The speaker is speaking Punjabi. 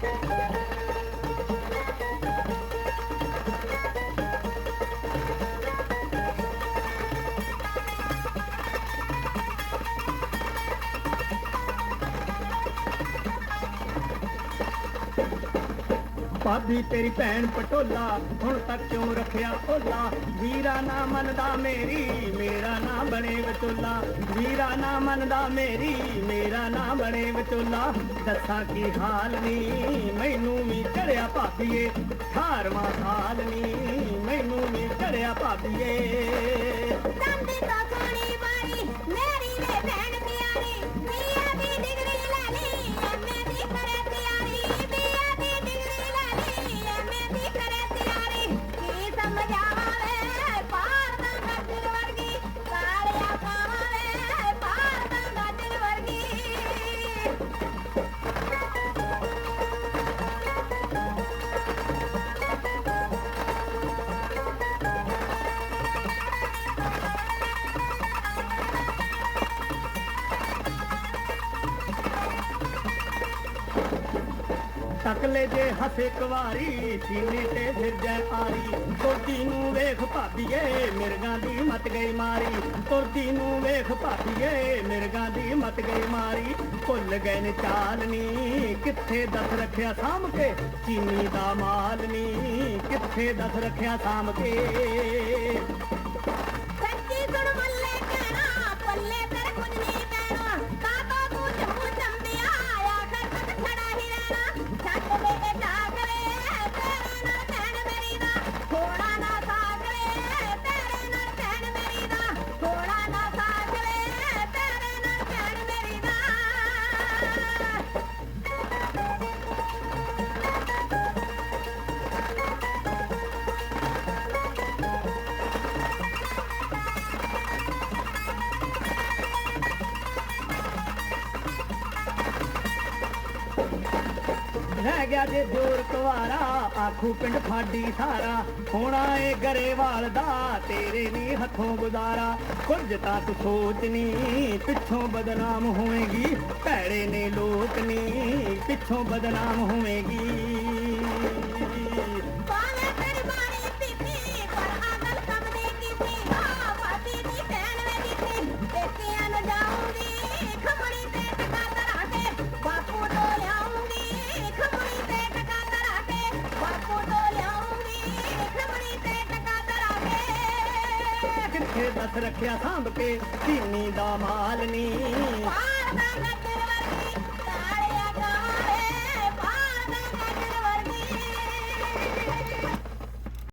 Thank you. ਭਾਬੀ ਤੇਰੀ ਭੈਣ ਪਟੋਲਾ, ਹੁਣ ਤੱਕ ਕਿਉਂ ਰੱਖਿਆ ਓਲਾ? ਵੀਰਾ ਨਾ ਮੰਨਦਾ ਮੇਰੀ, ਮੇਰਾ ਨਾ ਬਣੇ ਵਿਚੋਲਾ। ਵੀਰਾ ਨਾ ਮੰਨਦਾ ਮੇਰੀ, ਮੇਰਾ ਨਾ ਬਣੇ ਵਿਚੋਲਾ। ਦੱਸਾਂ ਕੀ ਹਾਲ ਨੀ, ਮੈਨੂੰ ਵੀ ਚੜਿਆ ਭਾਬੀਏ 18ਵਾਂ ਸਾਲ ਨੀ, ਮੈਨੂੰ ਵੀ ਚੜਿਆ ਭਾਬੀਏ। ਸੰਦੀ ਤੋਂ ਟਕਲੇ ਜੇ ਹੱਸੇ ਕੁਵਾਰੀ ਸੀਨੇ ਤੇ ਫਿਰ ਆਰੀ ਤੁਰਦੀ ਨੂੰ ਵੇਖ ਭਾਬੀਏ, ਮਿਰਗਾਂ ਦੀ ਮਤ ਗਈ ਮਾਰੀ। ਤੁਰਦੀ ਨੂੰ ਵੇਖ ਭਾਬੀਏ, ਮਿਰਗਾਂ ਦੀ ਮਤ ਗਈ ਮਾਰੀ। ਭੁੱਲ ਗਏ ਨੇ ਚਾਲ ਕਿੱਥੇ ਦਸ ਰੱਖਿਆ ਸਾਂਭ ਕੇ? ਚੀਨੀ ਦਾ ਮਾਲਨੀ ਕਿੱਥੇ ਦਸ ਰੱਖਿਆ ਸਾਂਭ ਕੇ? ਰਹਿ ਗਿਆ ਜੇ ਜੋਰ ਕੁਵਾਰਾ, ਆਖੂ ਪਿੰਡ ਫਾਡੀ ਸਾਰਾ ਹੋਣਾ ਏ ਗਰੇਵਾਲ ਦਾ, ਤੇਰੇ ਨੀ ਹੱਥੋਂ ਗੁਜ਼ਾਰਾ। ਕੁਝ ਤਾਂ ਤੂੰ ਸੋਚ ਨੀ ਪਿੱਛੋਂ ਬਦਨਾਮ ਹੋਵੇਗੀ ਭੈੜੇ ਨੇ ਲੋਕ ਨੀ ਪਿੱਛੋਂ ਬਦਨਾਮ ਹੋਵੇਗੀ ਰੱਖੇ ਦਸ ਰੱਖਿਆ ਸਾਂਭ ਕੇ ਧੀਨੀ ਦਾ ਮਾਲ ਨਹੀਂ ਪਾਰ ਦਾ ਨਦਰ ਵਰਗੀ